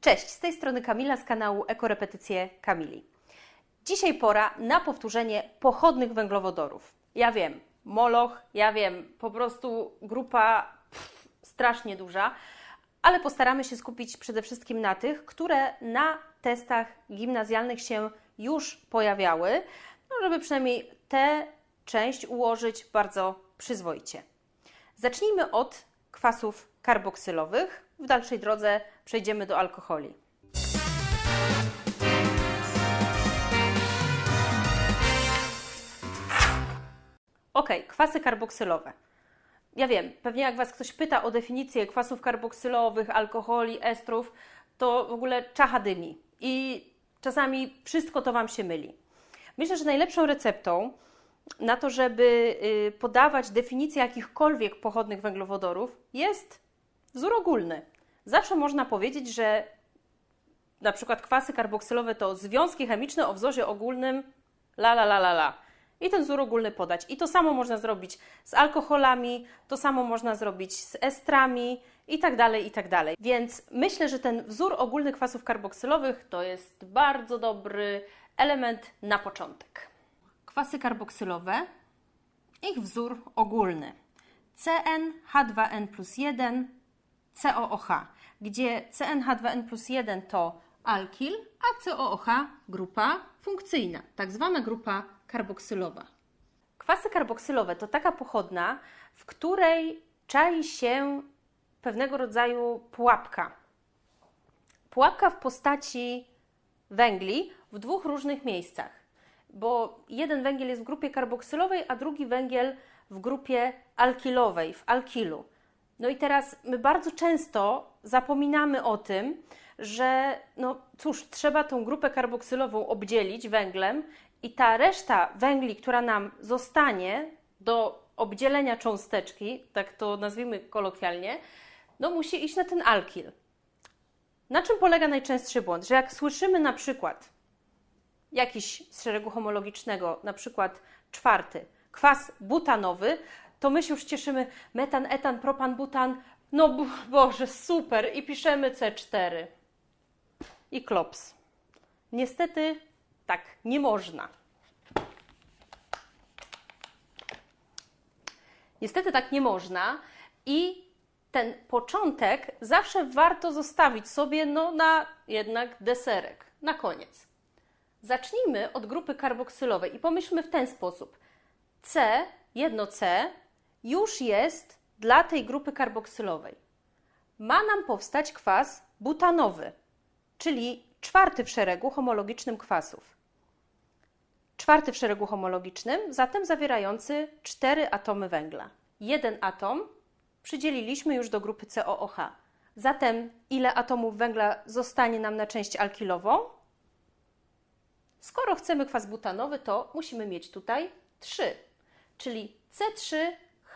Cześć, z tej strony Kamila z kanału Ekorepetycje Kamili. Dzisiaj pora na powtórzenie pochodnych węglowodorów. Ja wiem, moloch, ja wiem, po prostu grupa pff, strasznie duża, ale postaramy się skupić przede wszystkim na tych, które na testach gimnazjalnych się już pojawiały, no żeby przynajmniej tę część ułożyć bardzo przyzwoicie. Zacznijmy od kwasów karboksylowych. W dalszej drodze przejdziemy do alkoholi. Ok, kwasy karboksylowe. Ja wiem, pewnie jak Was ktoś pyta o definicję kwasów karboksylowych, alkoholi, estrów, to w ogóle czacha dymi i czasami wszystko to Wam się myli. Myślę, że najlepszą receptą na to, żeby y, podawać definicję jakichkolwiek pochodnych węglowodorów jest wzór ogólny. Zawsze można powiedzieć, że na przykład kwasy karboksylowe to związki chemiczne o wzorze ogólnym la la la la la. I ten wzór ogólny podać. I to samo można zrobić z alkoholami, to samo można zrobić z estrami i tak dalej, i tak dalej. Więc myślę, że ten wzór ogólny kwasów karboksylowych to jest bardzo dobry element na początek. Kwasy karboksylowe, ich wzór ogólny. CnH2n plus 1 COOH, gdzie CnH2n plus 1 to alkil, a COOH grupa funkcyjna, tak zwana grupa karboksylowa. Kwasy karboksylowe to taka pochodna, w której czai się pewnego rodzaju pułapka. Pułapka w postaci węgli w dwóch różnych miejscach, bo jeden węgiel jest w grupie karboksylowej, a drugi węgiel w grupie alkilowej, w alkilu. No i teraz my bardzo często zapominamy o tym, że no cóż, trzeba tą grupę karboksylową obdzielić węglem i ta reszta węgli, która nam zostanie do obdzielenia cząsteczki, tak to nazwijmy kolokwialnie, no musi iść na ten alkil. Na czym polega najczęstszy błąd? Że jak słyszymy na przykład jakiś z szeregu homologicznego, na przykład czwarty, kwas butanowy, to my się już cieszymy metan, etan, propan, butan. No Boże, super! I piszemy C4. I klops. Niestety tak nie można. Niestety tak nie można i ten początek zawsze warto zostawić sobie no, na jednak deserek, na koniec. Zacznijmy od grupy karboksylowej i pomyślmy w ten sposób. C, jedno C, już jest dla tej grupy karboksylowej. Ma nam powstać kwas butanowy, czyli czwarty w szeregu homologicznym kwasów. Czwarty w szeregu homologicznym, zatem zawierający cztery atomy węgla. Jeden atom przydzieliliśmy już do grupy COOH. Zatem ile atomów węgla zostanie nam na część alkilową? Skoro chcemy kwas butanowy, to musimy mieć tutaj 3, czyli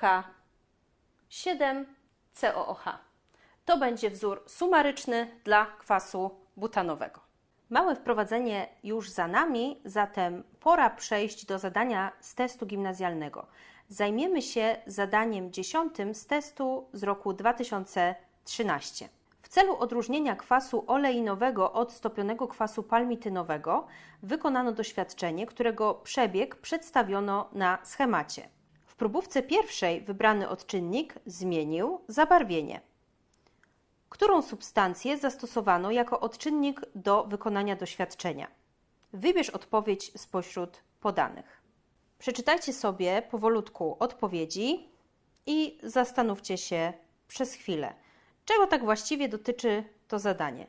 C3H7COOH. To będzie wzór sumaryczny dla kwasu butanowego. Małe wprowadzenie już za nami, zatem pora przejść do zadania z testu gimnazjalnego. Zajmiemy się zadaniem dziesiątym z testu z roku 2013. W celu odróżnienia kwasu oleinowego od stopionego kwasu palmitynowego wykonano doświadczenie, którego przebieg przedstawiono na schemacie. W próbówce pierwszej wybrany odczynnik zmienił zabarwienie. Którą substancję zastosowano jako odczynnik do wykonania doświadczenia? Wybierz odpowiedź spośród podanych. Przeczytajcie sobie powolutku odpowiedzi i zastanówcie się przez chwilę, czego tak właściwie dotyczy to zadanie.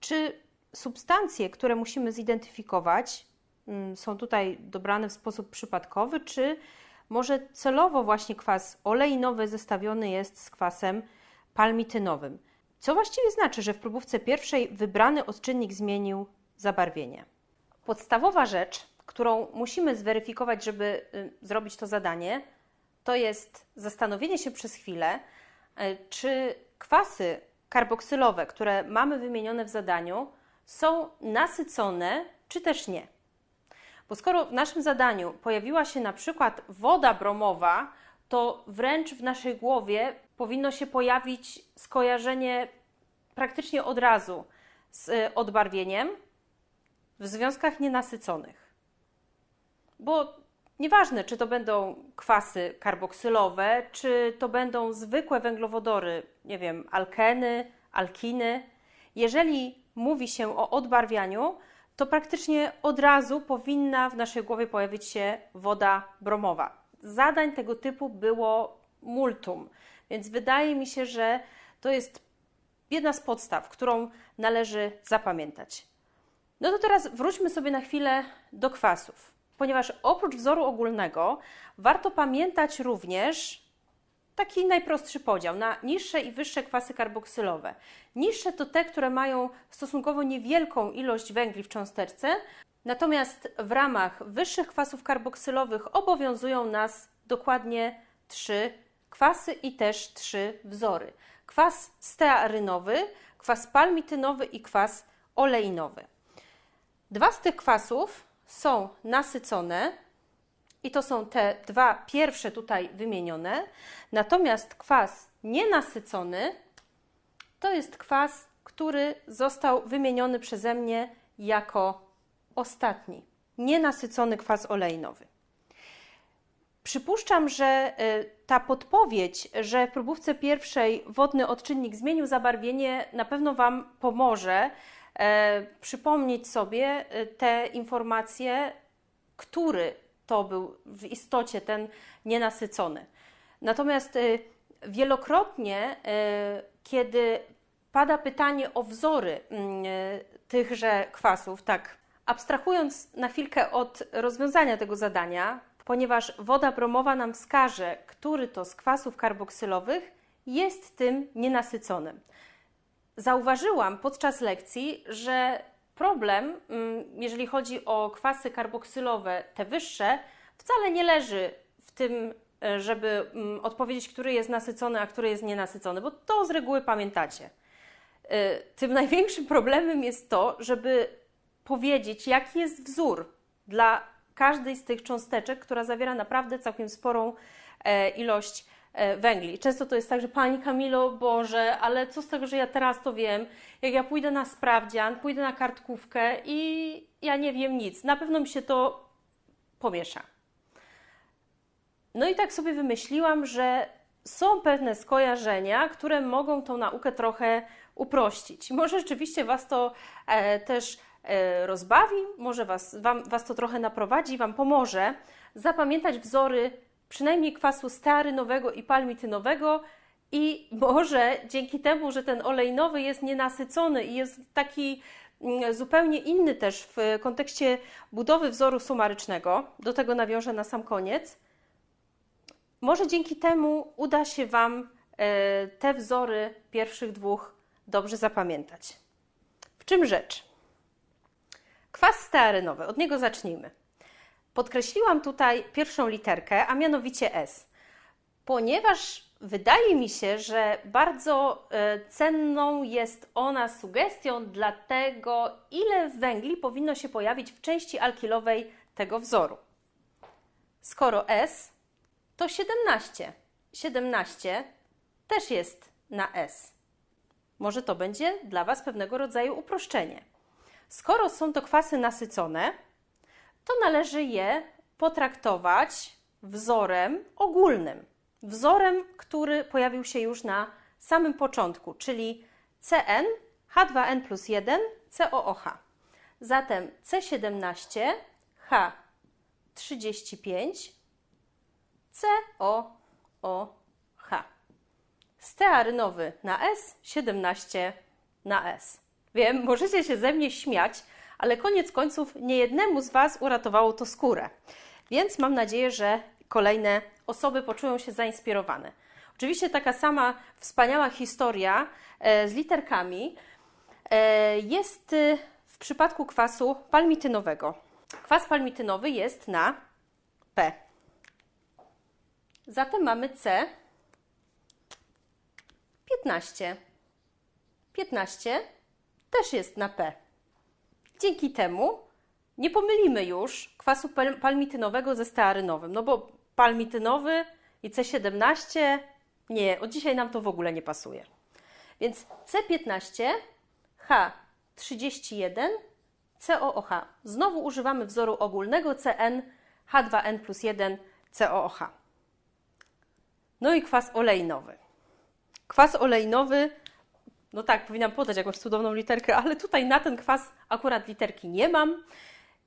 Czy substancje, które musimy zidentyfikować, mm, są tutaj dobrane w sposób przypadkowy, czy może celowo właśnie kwas oleinowy zestawiony jest z kwasem palmitynowym? Co właściwie znaczy, że w próbówce pierwszej wybrany odczynnik zmienił zabarwienie? Podstawowa rzecz, którą musimy zweryfikować, żeby y, zrobić to zadanie, to jest zastanowienie się przez chwilę, y, czy kwasy karboksylowe, które mamy wymienione w zadaniu, są nasycone, czy też nie. Bo skoro w naszym zadaniu pojawiła się na przykład woda bromowa, to wręcz w naszej głowie powinno się pojawić skojarzenie praktycznie od razu z y, odbarwieniem w związkach nienasyconych. Bo nieważne, czy to będą kwasy karboksylowe, czy to będą zwykłe węglowodory, nie wiem, alkeny, alkiny, jeżeli mówi się o odbarwianiu, to praktycznie od razu powinna w naszej głowie pojawić się woda bromowa. Zadań tego typu było multum, więc wydaje mi się, że to jest jedna z podstaw, którą należy zapamiętać. No to teraz wróćmy sobie na chwilę do kwasów, ponieważ oprócz wzoru ogólnego warto pamiętać również taki najprostszy podział na niższe i wyższe kwasy karboksylowe. Niższe to te, które mają stosunkowo niewielką ilość węgli w cząsteczce, natomiast w ramach wyższych kwasów karboksylowych obowiązują nas dokładnie trzy kwasy i też trzy wzory. Kwas stearynowy, kwas palmitynowy i kwas oleinowy. Dwa z tych kwasów są nasycone, i to są te dwa pierwsze tutaj wymienione. Natomiast kwas nienasycony to jest kwas, który został wymieniony przeze mnie jako ostatni. Nienasycony kwas olejnowy. Przypuszczam, że y, ta podpowiedź, że w próbówce pierwszej wodny odczynnik zmienił zabarwienie, na pewno Wam pomoże e, przypomnieć sobie y, te informacje, który to był w istocie ten nienasycony. Natomiast y, wielokrotnie, kiedy pada pytanie o wzory mm, tychże kwasów, tak abstrahując na chwilkę od rozwiązania tego zadania, ponieważ woda bromowa nam wskaże, który to z kwasów karboksylowych jest tym nienasyconym. Zauważyłam podczas lekcji, że problem, mm, jeżeli chodzi o kwasy karboksylowe, te wyższe, wcale nie leży w tym, e, żeby mm, odpowiedzieć, który jest nasycony, a który jest nienasycony, bo to z reguły pamiętacie. E, tym największym problemem jest to, żeby powiedzieć, jaki jest wzór dla każdej z tych cząsteczek, która zawiera naprawdę całkiem sporą e, ilość węgli. Często to jest tak, że Pani Kamilo, Boże, ale co z tego, że ja teraz to wiem, jak ja pójdę na sprawdzian, pójdę na kartkówkę i ja nie wiem nic, na pewno mi się to pomiesza. No i tak sobie wymyśliłam, że są pewne skojarzenia, które mogą tą naukę trochę uprościć. Może rzeczywiście Was to e, też E, rozbawi, może was, wam, was to trochę naprowadzi, Wam pomoże zapamiętać wzory przynajmniej kwasu stearynowego i palmitynowego i może dzięki temu, że ten olej nowy jest nienasycony i jest taki mm, zupełnie inny też w kontekście budowy wzoru sumarycznego, do tego nawiążę na sam koniec, może dzięki temu uda się Wam e, te wzory pierwszych dwóch dobrze zapamiętać. W czym rzecz? Kwas stearynowy, od niego zacznijmy. Podkreśliłam tutaj pierwszą literkę, a mianowicie S, ponieważ wydaje mi się, że bardzo e, cenną jest ona sugestią dla tego, ile węgli powinno się pojawić w części alkilowej tego wzoru. Skoro S, to 17. 17 też jest na S. Może to będzie dla Was pewnego rodzaju uproszczenie. Skoro są to kwasy nasycone, to należy je potraktować wzorem ogólnym. Wzorem, który pojawił się już na samym początku, czyli CN H2N plus 1 COOH. Zatem C17 H35 COOH. Stearynowy na S, 17 na S. Wiem, możecie się ze mnie śmiać, ale koniec końców niejednemu z Was uratowało to skórę. Więc mam nadzieję, że kolejne osoby poczują się zainspirowane. Oczywiście taka sama wspaniała historia e, z literkami e, jest e, w przypadku kwasu palmitynowego. Kwas palmitynowy jest na P. Zatem mamy C 15. 15 też jest na P. Dzięki temu nie pomylimy już kwasu palmitynowego ze stearynowym, no bo palmitynowy i C17 nie, od dzisiaj nam to w ogóle nie pasuje. Więc C15 31 COOH. Znowu używamy wzoru ogólnego CN H2N plus 1 COOH. No i kwas olejnowy. Kwas olejnowy, no tak, powinnam podać jakąś cudowną literkę, ale tutaj na ten kwas akurat literki nie mam.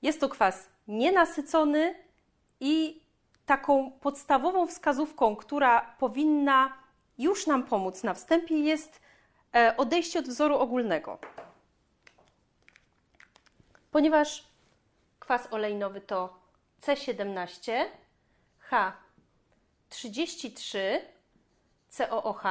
Jest to kwas nienasycony i taką podstawową wskazówką, która powinna już nam pomóc na wstępie, jest e, odejście od wzoru ogólnego. Ponieważ kwas olejnowy to C17, H33, COOH,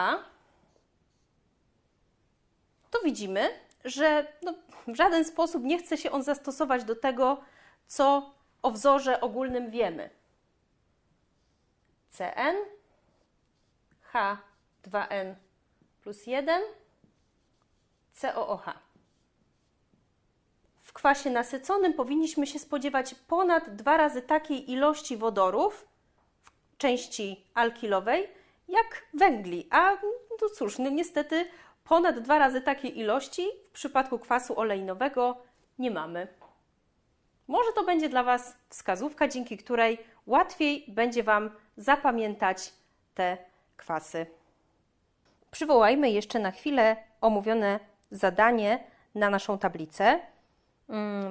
to widzimy, że no, w żaden sposób nie chce się on zastosować do tego, co o wzorze ogólnym wiemy. CN, H2N plus 1, COOH. W kwasie nasyconym powinniśmy się spodziewać ponad dwa razy takiej ilości wodorów w części alkilowej, jak węgli. A no cóż, no niestety ponad dwa razy takiej ilości w przypadku kwasu olejnowego nie mamy. Może to będzie dla Was wskazówka, dzięki której łatwiej będzie Wam zapamiętać te kwasy. Przywołajmy jeszcze na chwilę omówione zadanie na naszą tablicę.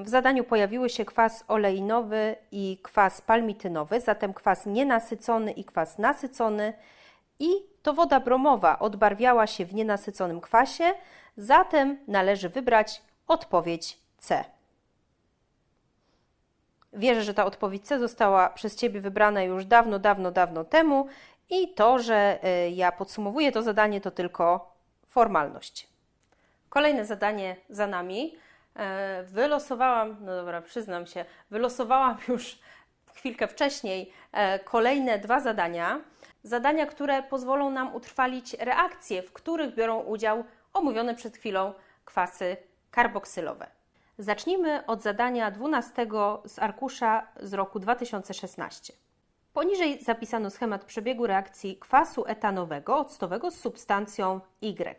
W zadaniu pojawiły się kwas olejnowy i kwas palmitynowy, zatem kwas nienasycony i kwas nasycony i to woda bromowa odbarwiała się w nienasyconym kwasie, zatem należy wybrać odpowiedź C. Wierzę, że ta odpowiedź C została przez Ciebie wybrana już dawno, dawno, dawno temu i to, że y, ja podsumowuję to zadanie, to tylko formalność. Kolejne zadanie za nami. E, wylosowałam, no dobra, przyznam się, wylosowałam już chwilkę wcześniej e, kolejne dwa zadania. Zadania, które pozwolą nam utrwalić reakcje, w których biorą udział omówione przed chwilą kwasy karboksylowe. Zacznijmy od zadania 12 z arkusza z roku 2016. Poniżej zapisano schemat przebiegu reakcji kwasu etanowego octowego z substancją Y.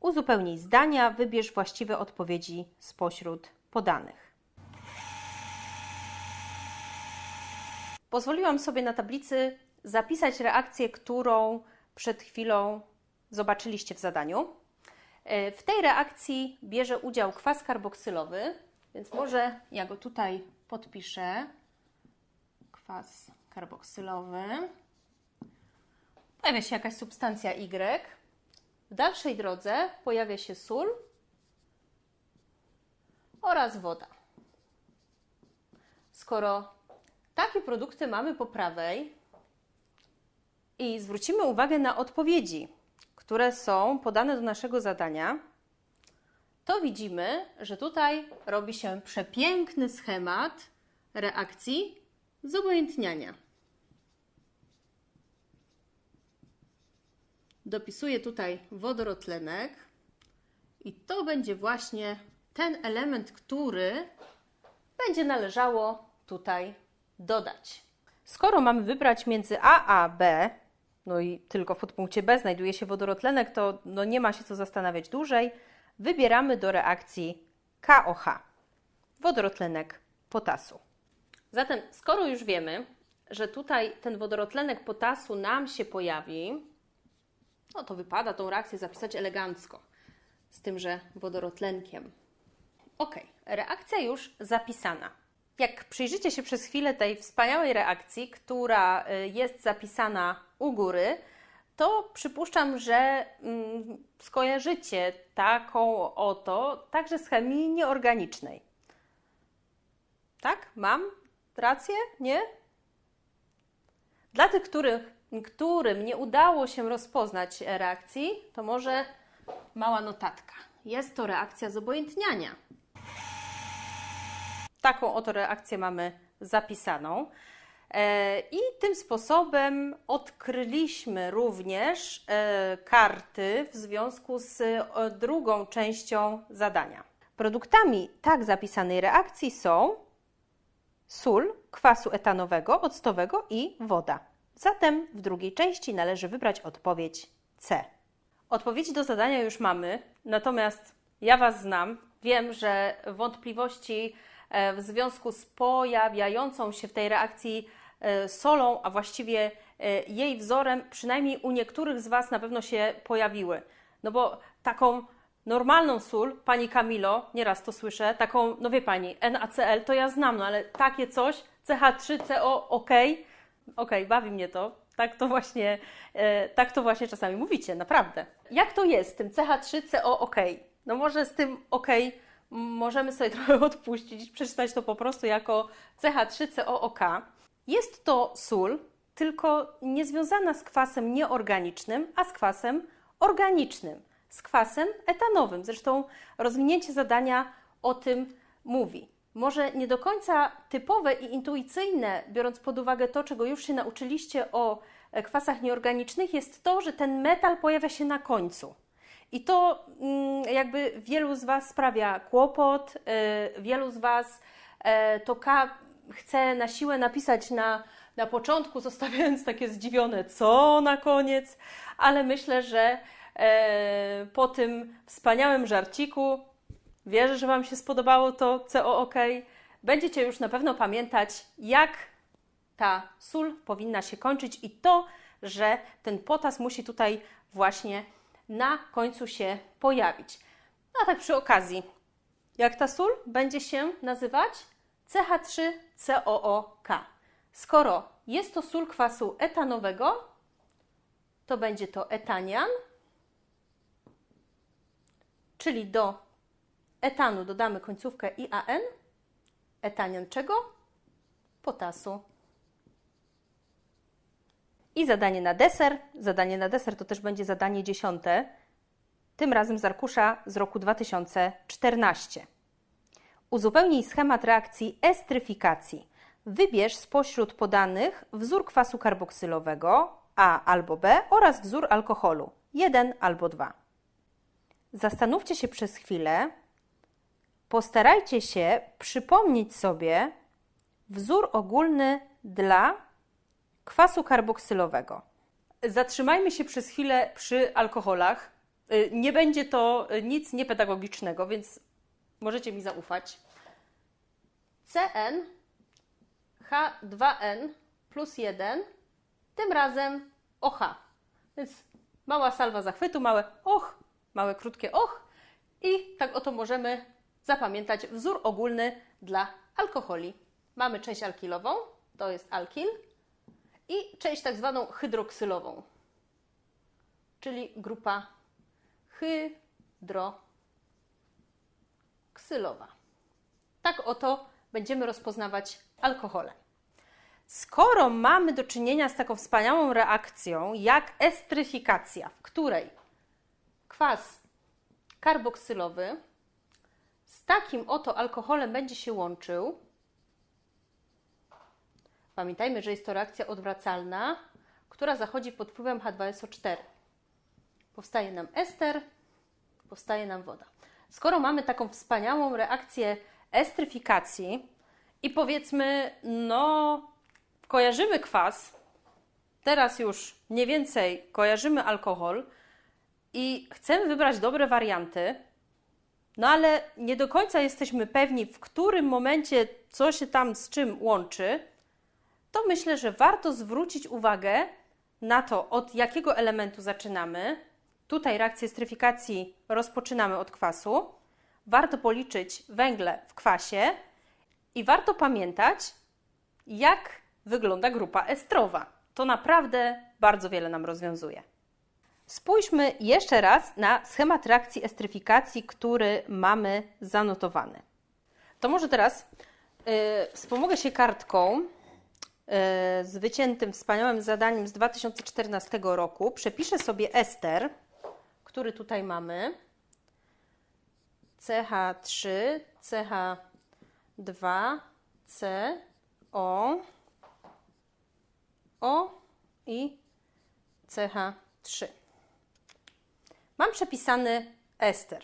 Uzupełnij zdania, wybierz właściwe odpowiedzi spośród podanych. Pozwoliłam sobie na tablicy zapisać reakcję, którą przed chwilą zobaczyliście w zadaniu. E, w tej reakcji bierze udział kwas karboksylowy, więc może ja go tutaj podpiszę. Kwas karboksylowy. Pojawia się jakaś substancja Y. W dalszej drodze pojawia się sól oraz woda. Skoro takie produkty mamy po prawej i zwrócimy uwagę na odpowiedzi, które są podane do naszego zadania, to widzimy, że tutaj robi się przepiękny schemat reakcji zobojętniania. Dopisuję tutaj wodorotlenek i to będzie właśnie ten element, który będzie należało tutaj dodać. Skoro mamy wybrać między A a B, no i tylko w podpunkcie B znajduje się wodorotlenek, to no nie ma się co zastanawiać dłużej. Wybieramy do reakcji KOH, wodorotlenek potasu. Zatem, skoro już wiemy, że tutaj ten wodorotlenek potasu nam się pojawi, no to wypada tą reakcję zapisać elegancko, z tymże wodorotlenkiem. Ok, reakcja już zapisana. Jak przyjrzycie się przez chwilę tej wspaniałej reakcji, która y, jest zapisana u góry, to przypuszczam, że mm, skojarzycie taką oto także z chemii nieorganicznej. Tak? Mam rację? Nie? Dla tych, których, którym nie udało się rozpoznać reakcji, to może mała notatka. Jest to reakcja zobojętniania. Taką oto reakcję mamy zapisaną. E, I tym sposobem odkryliśmy również e, karty w związku z e, drugą częścią zadania. Produktami tak zapisanej reakcji są sól kwasu etanowego, octowego i woda. Zatem w drugiej części należy wybrać odpowiedź C. Odpowiedzi do zadania już mamy, natomiast ja Was znam, Wiem, że wątpliwości w związku z pojawiającą się w tej reakcji e, solą, a właściwie e, jej wzorem, przynajmniej u niektórych z Was na pewno się pojawiły. No bo taką normalną sól, Pani Kamilo, nieraz to słyszę, taką, no wie Pani, NaCl to ja znam, no ale takie coś, CH3CO, ok, ok, bawi mnie to, tak to właśnie, e, tak to właśnie czasami mówicie, naprawdę. Jak to jest z tym CH3CO OK? No może z tym OK możemy sobie trochę odpuścić, przeczytać to po prostu jako CH3COOK. Jest to sól, tylko niezwiązana z kwasem nieorganicznym, a z kwasem organicznym, z kwasem etanowym. Zresztą rozwinięcie zadania o tym mówi. Może nie do końca typowe i intuicyjne, biorąc pod uwagę to, czego już się nauczyliście o e, kwasach nieorganicznych, jest to, że ten metal pojawia się na końcu. I to mm, jakby wielu z Was sprawia kłopot, yy, wielu z Was yy, to K chce na siłę napisać na, na początku, zostawiając takie zdziwione co na koniec, ale myślę, że yy, po tym wspaniałym żarciku Wierzę, że Wam się spodobało to COOK. Będziecie już na pewno pamiętać, jak ta sól powinna się kończyć i to, że ten potas musi tutaj właśnie na końcu się pojawić. No a tak przy okazji, jak ta sól będzie się nazywać? CH3COOK. Skoro jest to sól kwasu etanowego, to będzie to etanian, czyli do etanu dodamy końcówkę IAN. Etanian czego? Potasu. I zadanie na deser. Zadanie na deser to też będzie zadanie dziesiąte, tym razem z arkusza z roku 2014. Uzupełnij schemat reakcji estryfikacji. Wybierz spośród podanych wzór kwasu karboksylowego A albo B oraz wzór alkoholu 1 albo 2. Zastanówcie się przez chwilę, postarajcie się przypomnieć sobie wzór ogólny dla kwasu karboksylowego. Zatrzymajmy się przez chwilę przy alkoholach. Y, nie będzie to nic niepedagogicznego, więc możecie mi zaufać. CN H2N plus 1, tym razem OH. Więc mała salwa zachwytu, małe och, małe krótkie och i tak oto możemy zapamiętać wzór ogólny dla alkoholi. Mamy część alkilową, to jest alkil, i część tak zwaną hydroksylową, czyli grupa hydroksylowa. Tak oto będziemy rozpoznawać alkohole. Skoro mamy do czynienia z taką wspaniałą reakcją jak estryfikacja, w której kwas karboksylowy z takim oto alkoholem będzie się łączył, pamiętajmy, że jest to reakcja odwracalna, która zachodzi pod wpływem H2SO4. Powstaje nam ester, powstaje nam woda. Skoro mamy taką wspaniałą reakcję estryfikacji i powiedzmy, no, kojarzymy kwas, teraz już mniej więcej kojarzymy alkohol i chcemy wybrać dobre warianty, no ale nie do końca jesteśmy pewni, w którym momencie co się tam z czym łączy, to myślę, że warto zwrócić uwagę na to, od jakiego elementu zaczynamy. Tutaj reakcję stryfikacji rozpoczynamy od kwasu. Warto policzyć węgle w kwasie i warto pamiętać, jak wygląda grupa estrowa. To naprawdę bardzo wiele nam rozwiązuje. Spójrzmy jeszcze raz na schemat reakcji estryfikacji, który mamy zanotowany. To może teraz yy, wspomogę się kartką z wyciętym wspaniałym zadaniem z 2014 roku. Przepiszę sobie ester, który tutaj mamy. CH3, CH2, C, O, O i CH3 mam przepisany ester.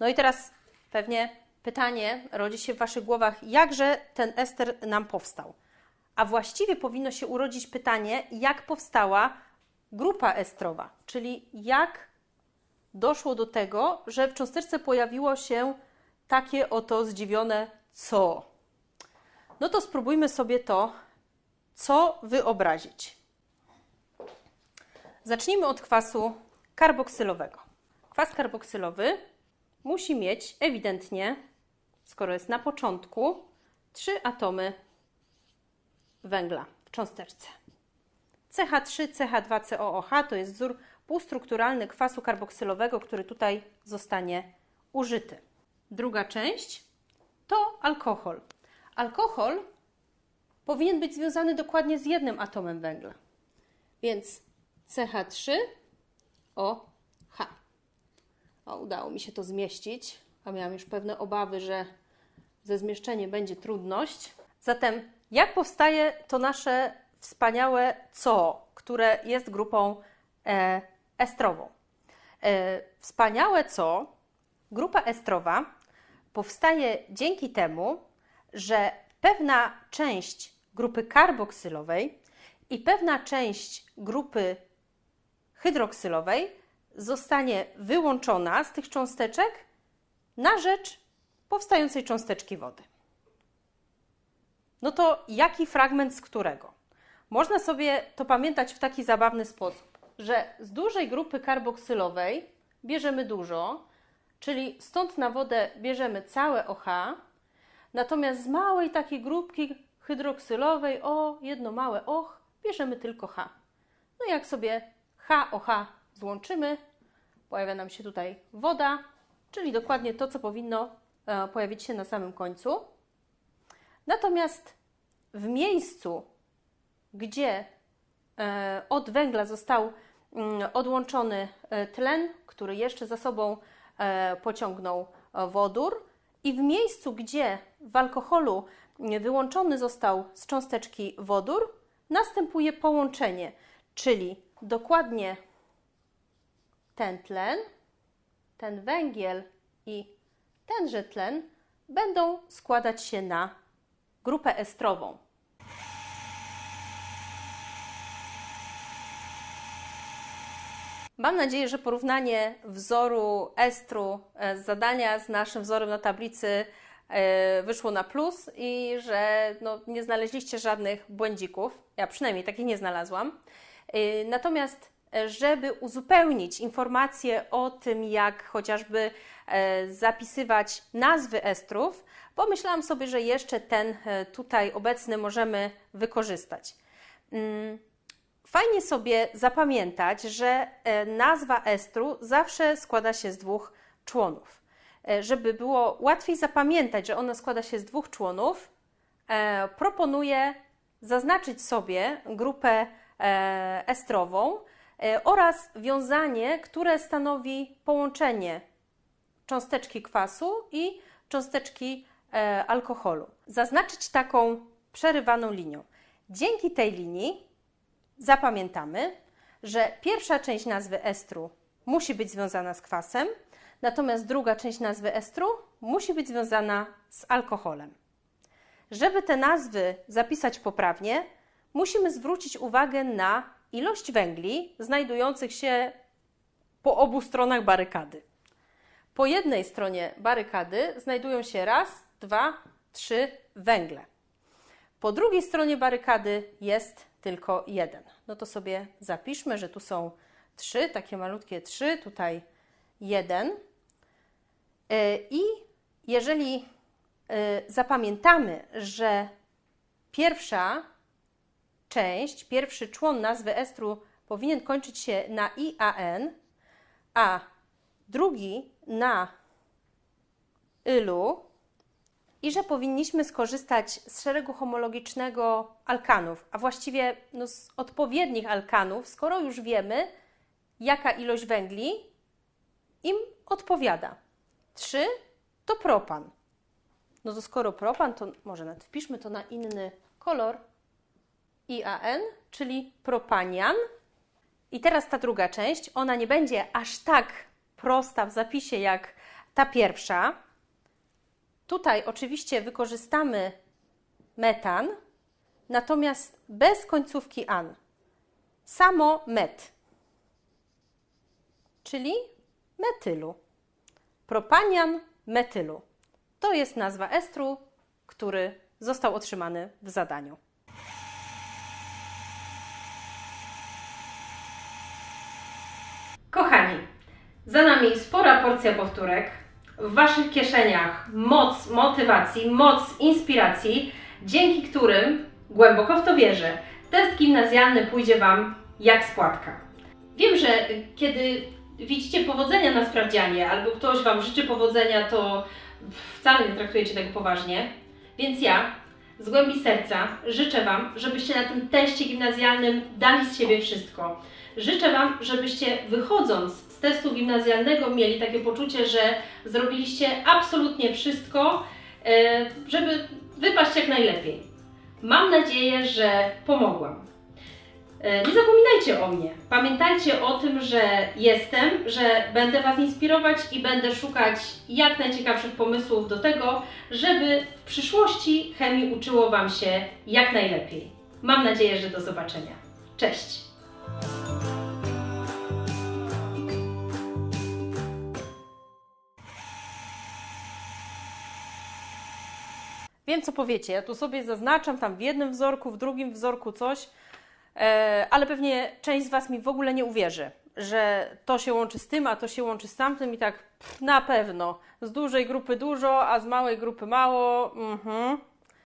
No i teraz pewnie pytanie rodzi się w Waszych głowach, jakże ten ester nam powstał? A właściwie powinno się urodzić pytanie, jak powstała grupa estrowa, czyli jak doszło do tego, że w cząsteczce pojawiło się takie oto zdziwione co. No to spróbujmy sobie to co wyobrazić. Zacznijmy od kwasu karboksylowego. Kwas karboksylowy musi mieć ewidentnie, skoro jest na początku, trzy atomy węgla w cząsteczce. CH3, CH2, COOH to jest wzór półstrukturalny kwasu karboksylowego, który tutaj zostanie użyty. Druga część to alkohol. Alkohol powinien być związany dokładnie z jednym atomem węgla. Więc CH3OH. O, udało mi się to zmieścić, a miałam już pewne obawy, że ze zmieszczeniem będzie trudność. Zatem, jak powstaje to nasze wspaniałe CO, które jest grupą e, estrową? E, wspaniałe CO, grupa estrowa, powstaje dzięki temu, że pewna część grupy karboksylowej i pewna część grupy hydroksylowej zostanie wyłączona z tych cząsteczek na rzecz powstającej cząsteczki wody. No to jaki fragment z którego? Można sobie to pamiętać w taki zabawny sposób, że z dużej grupy karboksylowej bierzemy dużo, czyli stąd na wodę bierzemy całe OH, natomiast z małej takiej grupki hydroksylowej, o, jedno małe OH, bierzemy tylko H. No jak sobie HOH złączymy, pojawia nam się tutaj woda, czyli dokładnie to, co powinno e, pojawić się na samym końcu. Natomiast w miejscu, gdzie e, od węgla został mm, odłączony e, tlen, który jeszcze za sobą pociągnął wodór, i w miejscu, gdzie w alkoholu wyłączony został z cząsteczki wodór, następuje połączenie, czyli dokładnie ten tlen, ten węgiel i tenże tlen będą składać się na grupę estrową. Mam nadzieję, że porównanie wzoru estru z zadania z naszym wzorem na tablicy e, wyszło na plus i że no, nie znaleźliście żadnych błędzików. Ja przynajmniej takich nie znalazłam. E, natomiast, e, żeby uzupełnić informacje o tym, jak chociażby zapisywać nazwy estrów, pomyślałam sobie, że jeszcze ten tutaj obecny możemy wykorzystać. Mm, Fajnie sobie zapamiętać, że e, nazwa estru zawsze składa się z dwóch członów. E, żeby było łatwiej zapamiętać, że ona składa się z dwóch członów, e, proponuję zaznaczyć sobie grupę estrową oraz wiązanie, które stanowi połączenie cząsteczki kwasu i cząsteczki alkoholu. Zaznaczyć taką przerywaną linią. Dzięki tej linii zapamiętamy, że pierwsza część nazwy estru musi być związana z kwasem, natomiast druga część nazwy estru musi być związana z alkoholem. Żeby te nazwy zapisać poprawnie, musimy zwrócić uwagę na ilość węgli znajdujących się po obu stronach barykady. Po jednej stronie barykady znajdują się raz, dwa, trzy węgle. Po drugiej stronie barykady jest tylko jeden. No to sobie zapiszmy, że tu są trzy, takie malutkie trzy, tutaj jeden. E, I jeżeli e, zapamiętamy, że pierwsza część, pierwszy człon nazwy estru powinien kończyć się na IAN, a drugi na YLU, i że powinniśmy skorzystać z szeregu homologicznego alkanów, a właściwie no, z odpowiednich alkanów, skoro już wiemy, jaka ilość węgli im odpowiada. Trzy to propan. No to skoro propan, to może nawet wpiszmy to na inny kolor. IAN, czyli propanian. I teraz ta druga część, ona nie będzie aż tak prosta w zapisie jak ta pierwsza, Tutaj oczywiście wykorzystamy metan, natomiast bez końcówki an. Samo met. Czyli metylu. Propanian metylu. To jest nazwa estru, który został otrzymany w zadaniu. Kochani, za nami spora porcja powtórek. W Waszych kieszeniach moc motywacji, moc inspiracji, dzięki którym, głęboko w to wierzę, test gimnazjalny pójdzie Wam jak spłatka. Wiem, że kiedy widzicie powodzenia na sprawdzianie, albo ktoś Wam życzy powodzenia, to wcale nie traktujecie tego poważnie. Więc ja z głębi serca życzę Wam, żebyście na tym teście gimnazjalnym dali z siebie wszystko. Życzę Wam, żebyście wychodząc testu gimnazjalnego mieli takie poczucie, że zrobiliście absolutnie wszystko, e, żeby wypaść jak najlepiej. Mam nadzieję, że pomogłam. E, Nie zapominajcie o mnie. Pamiętajcie o tym, że jestem, że będę Was inspirować i będę szukać jak najciekawszych pomysłów do tego, żeby w przyszłości chemii uczyło Wam się jak najlepiej. Mam nadzieję, że do zobaczenia. Cześć! Wiem, co powiecie. Ja tu sobie zaznaczam tam w jednym wzorku, w drugim wzorku coś, e, ale pewnie część z Was mi w ogóle nie uwierzy, że to się łączy z tym, a to się łączy z tamtym i tak pff, na pewno. Z dużej grupy dużo, a z małej grupy mało. Mhm.